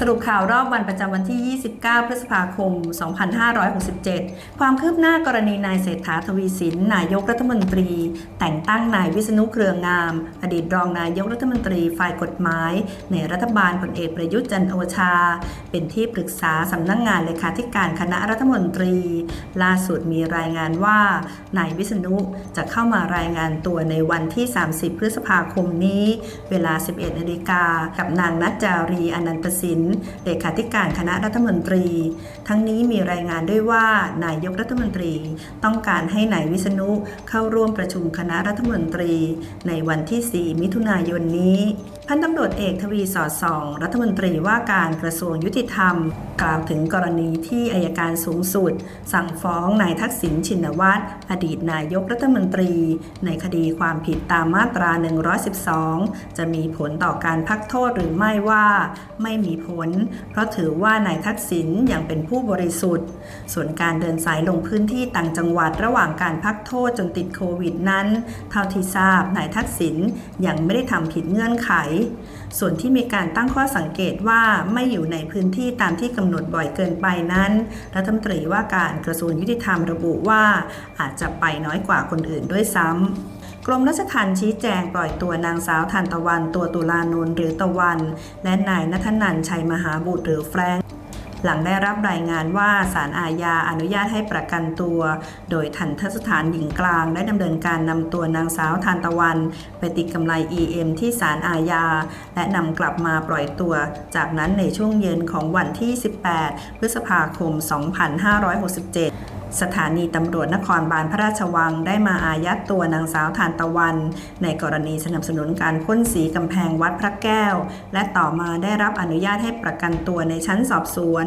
สรุปข่าวรอบวันประจำวันที่ 29 พฤษภาคม 2567 ความคืบหน้ากรณีนายเศรษฐาทวีสิน นายกรัฐมนตรี แต่งตั้งนายวิษณุเครืองาม อดีตรองนายกรัฐมนตรีฝ่ายกฎหมาย ในรัฐบาลพลเอกประยุทธ์จันทร์โอชา เป็นที่ปรึกษาสำนักงงานเลขาธิการคณะรัฐมนตรี ล่าสุดมีรายงานว่านายวิษณุจะเข้ามารายงานตัวในวันที่ 30 พฤษภาคมนี้ เวลา 11นาฬิกากับนางนัจจารีอนันตสินเลขาธิการคณะรัฐมนตรี ทั้งนี้มีรายงานด้วยว่านายกรัฐมนตรี ต้องการให้นายวิษณุเข้าร่วมประชุมคณะรัฐมนตรี ในวันที่ 4 มิถุนายนนี้ พันตำรวจเอกทวีสอดส่อง รัฐมนตรีว่าการกระทรวงยุติธรรม กล่าวถึงกรณีที่อายการสูงสุด สั่งฟ้องนายทักษิณชินวัตรอดีตนายกรัฐมนตรี ในคดีความผิดตามมาตรา 112 จะมีผลต่อการพักโทษหรือไม่ว่า ไม่มีผล เพราะถือว่านายทักษิณยังเป็นผู้บริสุทธิ์ ส่วนการเดินสายลงพื้นที่ต่างจังหวัดระหว่างการพักโทษจนติดโควิดนั้น เท่าที่ทราบนายทักษิณยังไม่ได้ทำผิดเงื่อนไขส่วนที่มีการตั้งข้อสังเกตว่าไม่อยู่ในพื้นที่ตามที่กำหนดบ่อยเกินไปนั้น รัฐมนตรีว่าการกระทรวงยุติธรรมระบุว่า อาจจะไปน้อยกว่าคนอื่นด้วยซ้ำกรมราชทัณฑ์ชี้แจงปล่อยตัวนางสาวทันตะวันตัวตุลานนท์หรือตะวัน และนายนัทนันชัยมหาบุตรหรือแฟรง หลังได้รับรายงานว่าศาลอาญาอนุญาตให้ประกันตัว โดยทันทสถานหญิงกลางได้ดำเนินการนำตัวนางสาวทานตะวัน ไปติดกำไร EM ที่ศาลอาญา และนำกลับมาปล่อยตัว จากนั้นในช่วงเย็นของวันที่ 18 พฤษภาคม 2567สถานีตำรวจนครบาลพระราชวังได้มาอายัดตัวนางสาวทานตะวัน ในกรณีสนับสนุนการพ่นสีกำแพงวัดพระแก้ว และต่อมาได้รับอนุญาตให้ประกันตัวในชั้นสอบสวน